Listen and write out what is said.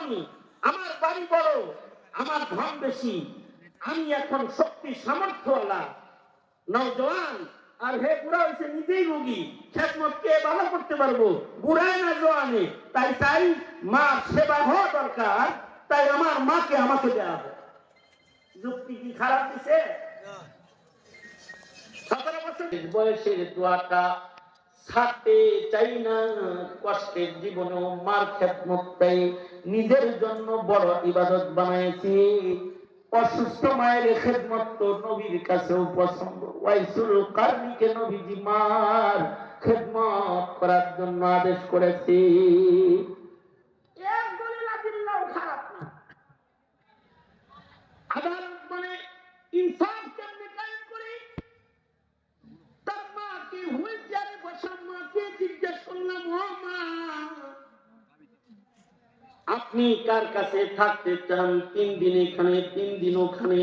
আমি। আমার বাড়ি বড় আমার ধন বেশি। আমি এখন শক্তি সামর্থ্যওয়ালা নৌজওয়ান আর হে বুড়া হয়েছে নিজেই রোগী। খেদমত কে ভালো করতে পারব? বুড়ায় না জোয়ানে তাই তাই মা সেবা হওয়া দরকার তাই আমার মাকে আমাকে দেওয়া হবে যুক্তি কি খারাপ দিছে? সতেরো বছর বয়সের দোয়াটা ছাড়তে চাই না কষ্টের মার খেদমতটাই নিজের জন্য বড় ইবাদত বানাইছি। অসুস্থ মায়ের খেদমত তো নবীর কাছেও পছন্দ। ওয়াইসুল কারণীকে নবীজি মার খেদমত করার জন্য আদেশ করেছি। খারাপ না। আদালত আপনি কার কাছে থাকতে চান তিন দিন এখানে তিন দিন ওখানে